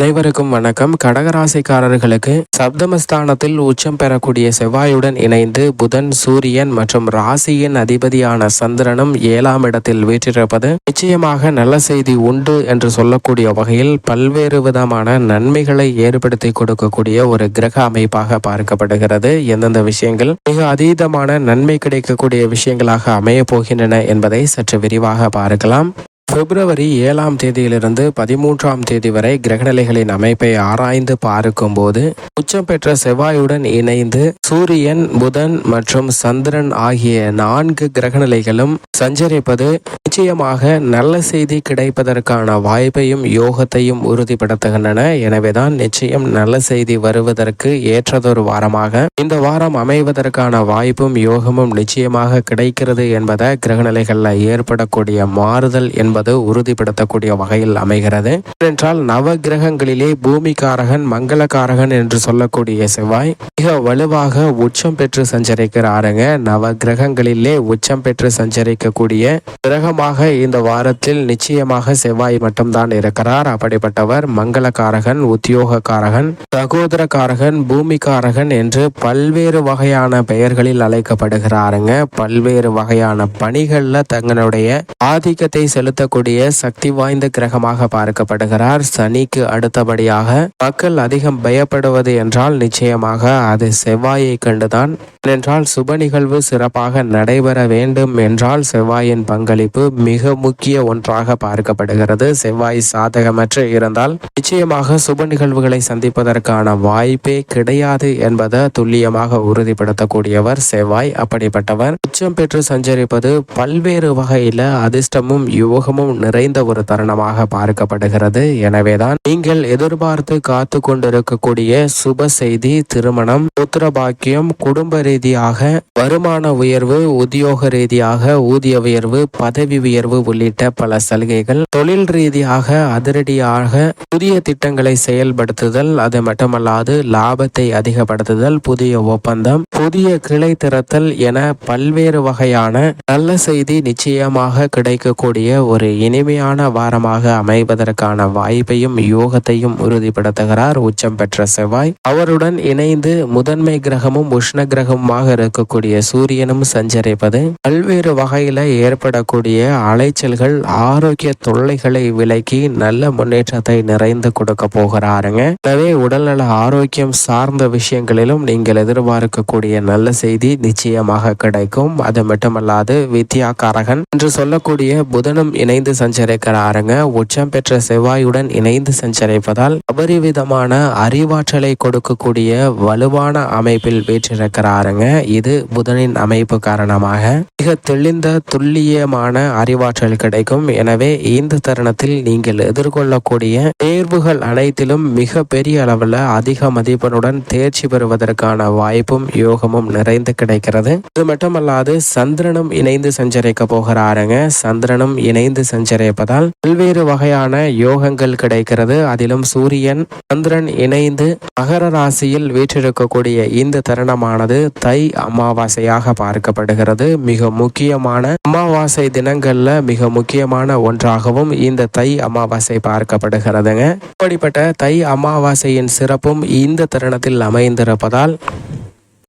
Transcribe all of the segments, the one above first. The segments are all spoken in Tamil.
அனைவருக்கும் வணக்கம். கடகராசிக்காரர்களுக்கு சப்தமஸ்தானத்தில் உச்சம் பெறக்கூடிய செவ்வாயுடன் இணைந்து புதன் சூரியன் மற்றும் ராசியின் அதிபதியான சந்திரனும் ஏழாம் இடத்தில் வீற்றிருப்பது நிச்சயமாக நல்ல செய்தி உண்டு என்று சொல்லக்கூடிய வகையில் பல்வேறு விதமான நன்மைகளை ஏற்படுத்தி கொடுக்கக்கூடிய ஒரு கிரக அமைப்பாக பார்க்கப்படுகிறது. எந்தெந்த விஷயங்கள் மிக அதீதமான நன்மை கிடைக்கக்கூடிய விஷயங்களாக அமைய போகின்றன என்பதை சற்று விரிவாக பார்க்கலாம். பிப்ரவரி ஏழாம் தேதியிலிருந்து பதிமூன்றாம் தேதி வரை கிரகநிலைகளின் அமைப்பை ஆராய்ந்து பார்க்கும் போது உச்சம் பெற்ற செவ்வாயுடன் இணைந்து சூரியன் புதன் மற்றும் சந்திரன் ஆகிய நான்கு கிரகநிலைகளும் சஞ்சரிப்பது நிச்சயமாக நல்ல செய்தி கிடைப்பதற்கான வாய்ப்பையும் யோகத்தையும் உறுதிப்படுத்துகின்றன. எனவேதான் நிச்சயம் நல்ல செய்தி வருவதற்கு ஏற்றதொரு வாரமாக இந்த வாரம் அமைவதற்கான வாய்ப்பும் யோகமும் நிச்சயமாக கிடைக்கிறது என்பதை கிரகநிலைகளில் ஏற்படக்கூடிய மாறுதல் என்பது உறுதிப்படுத்தக்கூடிய வகையில் அமைகிறது. ஏனென்றால் நவ கிரகங்களிலே பூமிகாரகன் மங்களகாரகன் என்று சொல்லக்கூடிய செவ்வாய் மிக வலுவாக உச்சம் பெற்று சஞ்சரிக்கிறாருங்க. நவ கிரகங்களிலே உச்சம் பெற்று சஞ்சரிக்கக்கூடிய கிரகமாக இந்த வாரத்தில் நிச்சயமாக செவ்வாய் மட்டும்தான் இருக்கிறார். அப்படிப்பட்டவர் மங்களக்காரகன் உத்தியோகக்காரகன் சகோதரக்காரகன் பூமிக்காரகன் என்று பல்வேறு வகையான பெயர்களில் அழைக்கப்படுகிறாருங்க. பல்வேறு வகையான பணிகள்ல தங்களுடைய ஆதிக்கத்தை செலுத்தக்கூடிய சக்தி வாய்ந்த கிரகமாக பார்க்கப்படுகிறார். சனிக்கு அடுத்தபடியாக மக்கள் அதிகம் பயப்படுவது என்றால் நிச்சயமாக அது செவ்வாயை கண்டுதான். என்றால் சுப நிகழ்வு சிறப்பாக நடைபெற வேண்டும் என்றால் செவ்வாயின் பங்களிப்பு மிக முக்கிய ஒன்றாக பார்க்கப்படுகிறது. செவ்வாய் சாதகமற்று இருந்தால் நிச்சயமாக சுப நிகழ்வுகளை சந்திப்பதற்கான வாய்ப்பே கிடையாது என்பதை துல்லியமாக உறுதிப்படுத்தக்கூடியவர் செவ்வாய். அப்படிப்பட்டவர் உச்சம் பெற்று சஞ்சரிப்பது பல்வேறு வகையில அதிர்ஷ்டமும் யோகமும் நிறைந்த ஒரு தருணமாக பார்க்கப்படுகிறது. எனவேதான் நீங்கள் எதிர்பார்த்து காத்து கொண்டிருக்கக்கூடிய சுப செய்தி திருமணம் புத்திர பாக்கியம் குடும்ப ரீதியாக வருமான உயர்வு உத்தியோக ரீதியாக ஊதிய உயர்வு பதவி உயர்வு உள்ளிட்ட பல சலுகைகள். தொழில் ரீதியாக அதிரடியாக புதிய திட்டங்களை செயல்படுத்துதல் அது மட்டுமல்லாது லாபத்தை அதிகப்படுத்துதல் புதிய ஒப்பந்தம் புதிய கிளை திறத்தல் என பல்வேறு வகையான நல்ல செய்தி நிச்சயமாக கிடைக்கக்கூடிய ஒரு இனிமையான வாரமாக அமைவதற்கான வாய்ப்பையும் யோகத்தையும் உறுதிப்படுத்துகிறார் உச்சம் பெற்ற செவ்வாய். அவருடன் இணைந்து முதன்மை கிரகமும் உஷ்ண கிரகமாக இருக்கக்கூடிய சூரியனும் சஞ்சரிப்பது பல்வேறு வகையில ஏற்படக்கூடிய அலைச்சல்கள் ஆரோக்கிய தொல்லைகளை விலக்கி நல்ல முன்னேற்றத்தை நிறைந்து கொடுக்க போகிறாருங்க. எனவே உடல்நல ஆரோக்கியம் சார்ந்த விஷயங்களிலும் நீங்கள் எதிர்பார்க்கக்கூடிய நல்ல செய்தி நிச்சயமாக கிடைக்கும். அது மட்டுமல்லாது வித்யாகாரகன் என்று சொல்லக்கூடிய புதனும் இணைந்து சஞ்சரிக்கிறாருங்க. உச்சம் பெற்ற செவ்வாயுடன் இணைந்து சஞ்சரிப்பதால் அபரிவிதமான அறிவாற்றலை கொடுக்கக்கூடிய வலுவான அமைப்பில் வீற்றிருக்கிறாருங்க. இது புதனின் அமைப்பு காரணமாக மிக தெளிந்த துல்லியமான அறிவாற்றல் கிடைக்கும். எனவே இந்த தருணத்தில் நீங்கள் எதிர்கொள்ளக்கூடிய தேர்வுகள் அனைத்திலும் மிக பெரிய அளவில் அதிக மதிப்பெண்ணுடன் தேர்ச்சி பெறுவதற்கான வாய்ப்பும் யோகமும் நிறைந்து கிடைக்கிறது. இது மட்டுமல்லாது சந்திரனும் இணைந்து சஞ்சரிக்க போகிறாருங்க. சந்திரனும் இணைந்து சஞ்சரிப்பதால் பல்வேறு வகையான யோகங்கள் கிடைக்கிறது. அதிலும் சூரியன் சந்திரன் இணைந்து மகர ராசியில் வீற்றிருக்கக்கூடிய இந்த தருணமானது தை அமாவாசையாக பார்க்கப்படுகிறது. மிக முக்கியமான அமாவாசை தினங்கள் தினங்களில் மிக முக்கியமான ஒன்றாகவும் இந்த தை அமாவாசை பார்க்கப்படுகிறதுங்க. இப்படிப்பட்ட தை அமாவாசையின் சிறப்பும் இந்த தருணத்தில் அமைந்திருப்பதால்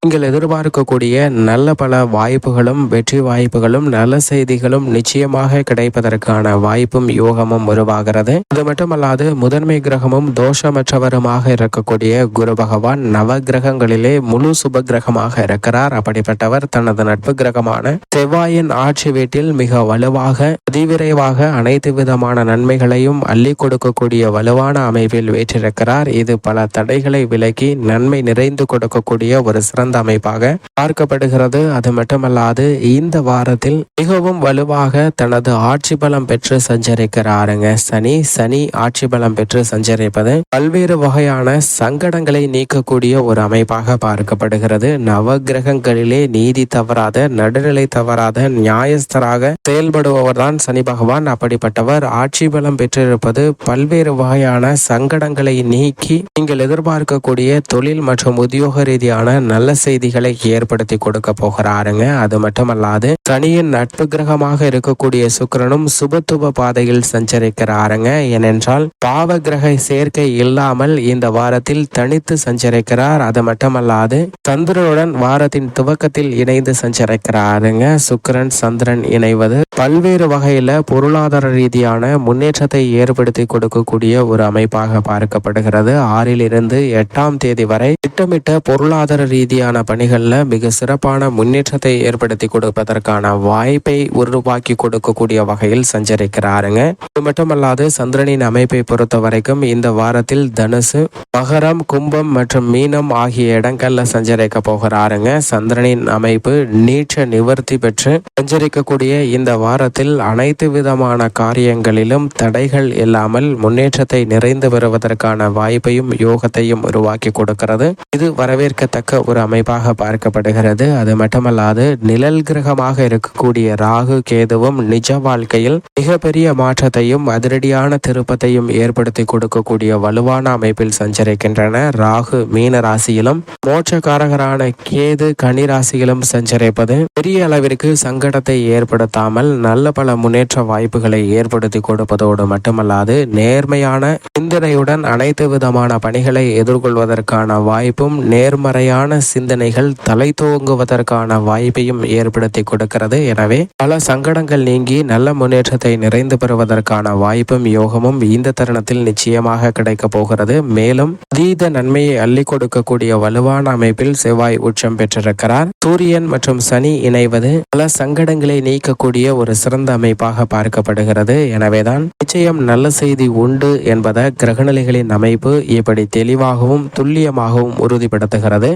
நீங்கள் எதிர்பார்க்கக்கூடிய நல்ல பல வாய்ப்புகளும் வெற்றி வாய்ப்புகளும் நல்ல செய்திகளும் நிச்சயமாக கிடைப்பதற்கான வாய்ப்பும் யோகமும் உருவாகிறது. அது மட்டுமல்லாது முதன்மை கிரகமும் தோஷமற்றவருமாக இருக்கக்கூடிய குரு பகவான் நவ கிரகங்களிலே முழு சுப கிரகமாக இருக்கிறார். அப்படிப்பட்டவர் தனது நட்பு கிரகமான செவ்வாயின் ஆட்சி வீட்டில் மிக வலுவாக அதிவிரைவாக அனைத்து விதமான நன்மைகளையும் அள்ளி கொடுக்கக்கூடிய வலுவான அமைப்பில் வீற்றிருக்கிறார். இது பல தடைகளை விலக்கி நன்மை நிறைந்து கொடுக்கக்கூடிய ஒரு சிறந்த சிறந்த அமைப்பாக பார்க்கப்படுகிறது. அது மட்டுமல்லாது இந்த வாரத்தில் மிகவும் வலுவாக தனது ஆட்சி பலம் பெற்று சஞ்சரிக்கிறாருங்க. சனி சனி ஆட்சி பலம் பெற்று சஞ்சரிப்பது பல்வேறு வகையான சங்கடங்களை நீக்கக்கூடிய ஒரு அமைப்பாக பார்க்கப்படுகிறது. நவ கிரகங்களிலே நீதி தவறாத நடுநிலை தவறாத நியாயஸ்தராக செயல்படுபவர் தான் சனி பகவான். அப்படிப்பட்டவர் ஆட்சி பலம் பெற்றிருப்பது பல்வேறு வகையான சங்கடங்களை நீக்கி நீங்கள் எதிர்பார்க்கக்கூடிய தொழில் மற்றும் உத்தியோக ரீதியான நல்ல செய்திகளை ஏற்படுத்தி கொடுக்க போகிறாருங்க. அது மட்டுமல்லாது சனியின் நட்பு கிரகமாக இருக்கக்கூடிய சுக்கிரனும் சுபத்துவ பாதையில் சஞ்சரிக்கிறாருங்க. ஏனென்றால் பாவ கிரக சேர்க்கை இல்லாமல் இந்த வாரத்தில் தனித்து சஞ்சரிக்கிறார். அது மட்டுமல்லாது சந்திரனுடன் வாரத்தின் துவக்கத்தில் இணைந்து சஞ்சரிக்கிறாருங்க. சுக்கிரன் சந்திரன் இணைவது பல்வேறு வகையில பொருளாதார ரீதியான முன்னேற்றத்தை ஏற்படுத்தி கொடுக்கக்கூடிய ஒரு அமைப்பாக பார்க்கப்படுகிறது. ஆறில் இருந்து எட்டாம் தேதி வரை திட்டமிட்ட பொருளாதார ரீதியான பணிகள்ல மிக சிறப்பான முன்னேற்றத்தை ஏற்படுத்தி கொடுப்பதற்கான வாய்ப்பை உருவாக்கி கொடுக்கக்கூடிய வகையில் சஞ்சரிக்கிறாருங்க. இது மட்டுமல்லாது சந்திரனின் அமைப்பை பொறுத்த வரைக்கும் இந்த வாரத்தில் தனுசு மகரம் கும்பம் மற்றும் மீனம் ஆகிய இடங்கள்ல சஞ்சரிக்க போகிறாருங்க. சந்திரனின் அமைப்பு நீச்ச நிவர்த்தி பெற்று சஞ்சரிக்கக்கூடிய இந்த வாரத்தில் அனைத்து விதமான காரியங்களிலும் தடைகள் இல்லாமல் முன்னேற்றத்தை நிறைந்து வருவதற்கான வாய்ப்பையும் யோகத்தையும் உருவாக்கி கொடுக்கிறது. இது வரவேற்கத்தக்க ஒரு அமைப்பாக பார்க்கப்படுகிறது. அது மட்டுமல்லாது நிழல் கிரகமாக இருக்கக்கூடிய ராகு கேதுவும் நிஜ வாழ்க்கையில் மிகப்பெரிய மாற்றத்தையும் அதிரடியான திருப்பத்தையும் ஏற்படுத்தி கொடுக்கக்கூடிய வலுவான அமைப்பில் சஞ்சரிக்கின்றன. ராகு மீன ராசியிலும் மோட்சக்காரகரான கேது கனி ராசியிலும் சஞ்சரிப்பது பெரிய அளவிற்கு சங்கடத்தை ஏற்படுத்தாமல் நல்ல பல முன்னேற்ற வாய்ப்புகளை ஏற்படுத்தி கொடுப்பதோடு மட்டுமல்லாது நேர்மையான சிந்தனையுடன் அனைத்து விதமான பணிகளை எதிர்கொள்வதற்கான வாய்ப்பும் நேர்மறையான சிந்தனைகள் தலை தூங்குவதற்கான வாய்ப்பையும் ஏற்படுத்தி கொடுக்கிறது எனவே பல சங்கடங்கள் நீங்கி நல்ல முன்னேற்றத்தை நிறைந்து பெறுவதற்கான வாய்ப்பும் யோகமும் இந்த தருணத்தில் நிச்சயமாக கிடைக்க போகிறது. மேலும் அதீத நன்மையை அள்ளி கொடுக்கக்கூடிய வலுவான அமைப்பில் செவ்வாய் உச்சம் பெற்றிருக்கிறார். சூரியன் மற்றும் சனி இணைவது பல சங்கடங்களை நீக்கக்கூடிய ஒரு சிறந்த அமைப்பாக பார்க்கப்படுகிறது. எனவேதான் நிச்சயம் நல்ல செய்தி உண்டு என்பதை கிரகநிலைகளின் அமைப்பு இப்படி தெளிவாகவும் துல்லியமாகவும் உறுதிப்படுத்துகிறது.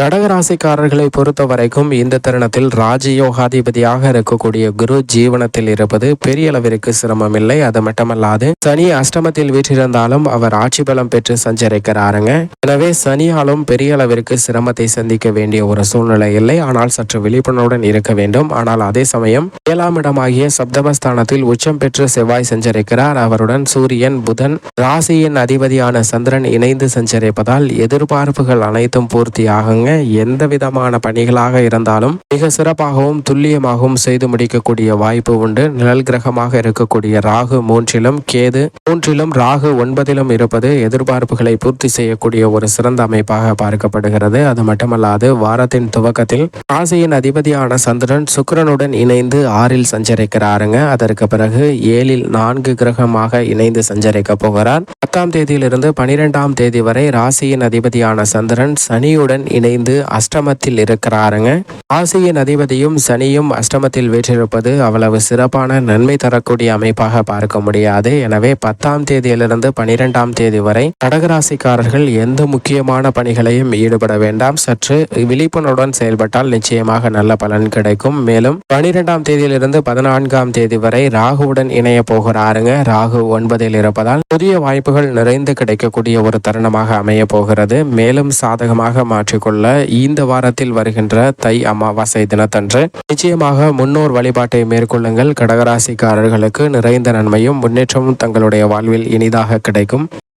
கடகராசிக்காரர்களை பொறுத்த வரைக்கும் இந்த தருணத்தில் ராஜயோகாதிபதியாக இருக்கக்கூடிய குரு ஜீவனத்தில் இருப்பது பெரிய அளவிற்கு சிரமம் இல்லை அது மட்டுமல்லாது சனி அஷ்டமத்தில் வீற்றிருந்தாலும் அவர் ஆட்சி பலம் பெற்று சஞ்சரிக்கிறாருங்க. எனவே சனியாலும் பெரிய அளவிற்கு சிரமத்தை சந்திக்க வேண்டிய ஒரு சூழ்நிலை இல்லை. ஆனால் சற்று விழிப்புணர்வுடன் இருக்க வேண்டும். ஆனால் அதே சமயம் ஏழாம் இடமாகிய சப்தமஸ்தானத்தில் உச்சம் பெற்று செவ்வாய் சஞ்சரிக்கிறார். அவருடன் சூரியன் புதன் ராசியின் அதிபதியான சந்திரன் இணைந்து சஞ்சரிப்பதால் எதிர்பார்ப்புகள் அனைத்தும் பூர்த்தியாகுங்க. எந்த விதமான பணிகளாக இருந்தாலும் மிக சிறப்பாகவும் துல்லியமாகவும் செய்து முடிக்கக்கூடிய வாய்ப்பு உண்டு. நிழல் கிரகமாக இருக்கக்கூடிய ராகு மூன்றிலும் கேது மூன்றிலும் ராகு ஒன்பதிலும் இருப்பது எதிர்பார்ப்புகளை பூர்த்தி செய்யக்கூடிய ஒரு சிறந்த அமைப்பாக பார்க்கப்படுகிறது. அது மட்டுமல்லாது வாரத்தின் துவக்கத்தில் ராசியின் அதிபதியான சந்திரன் சுக்கரனுடன் இணைந்து ஆறில் சஞ்சரிக்கிறாருங்க. அதற்கு பிறகு ஏழில் நான்கு கிரகமாக இணைந்து சஞ்சரிக்க போகிறார். பத்தாம் தேதியிலிருந்து பனிரெண்டாம் தேதி வரை ராசியின் அதிபதியான சந்திரன் சனியுடன் இணைந்து அஷ்டமத்தில் இருக்கிறாருங்க. ராசியின் அதிபதியும் சனியும் அஷ்டமத்தில் வீற்றிருப்பது அவ்வளவு சிறப்பான நன்மை தரக்கூடிய அமைப்பாக பார்க்க முடியாது. எனவே பத்தாம் தேதியிலிருந்து பனிரெண்டாம் தேதி வரை கடகராசிக்காரர்கள் எந்த முக்கியமான பணிகளையும் ஈடுபட வேண்டாம். சற்று விழிப்புணர்வுடன் செயல்பட்டால் நிச்சயமாக நல்ல பலன் கிடைக்கும். மேலும் பனிரெண்டாம் தேதியிலிருந்து பதினான்காம் தேதி வரை ராகுவுடன் இணைய போகிறாருங்க. ராகு ஒன்பதில் இருப்பதால் புதிய வாய்ப்புகள் வாய்ப்புகள் நிறைந்து கிடைக்கக்கூடிய ஒரு தருணமாக அமைய போகிறது. மேலும் சாதகமாக மாற்றிக்கொள்ள இந்த வாரத்தில் வருகின்ற தை அமாவாசை தினத்தன்று நிச்சயமாக முன்னோர் வழிபாட்டை மேற்கொள்ளுங்கள். கடகராசிக்காரர்களுக்கு நிறைந்த நன்மையும் முன்னேற்றமும் தங்களுடைய வாழ்வில் இனிதாக கிடைக்கும்.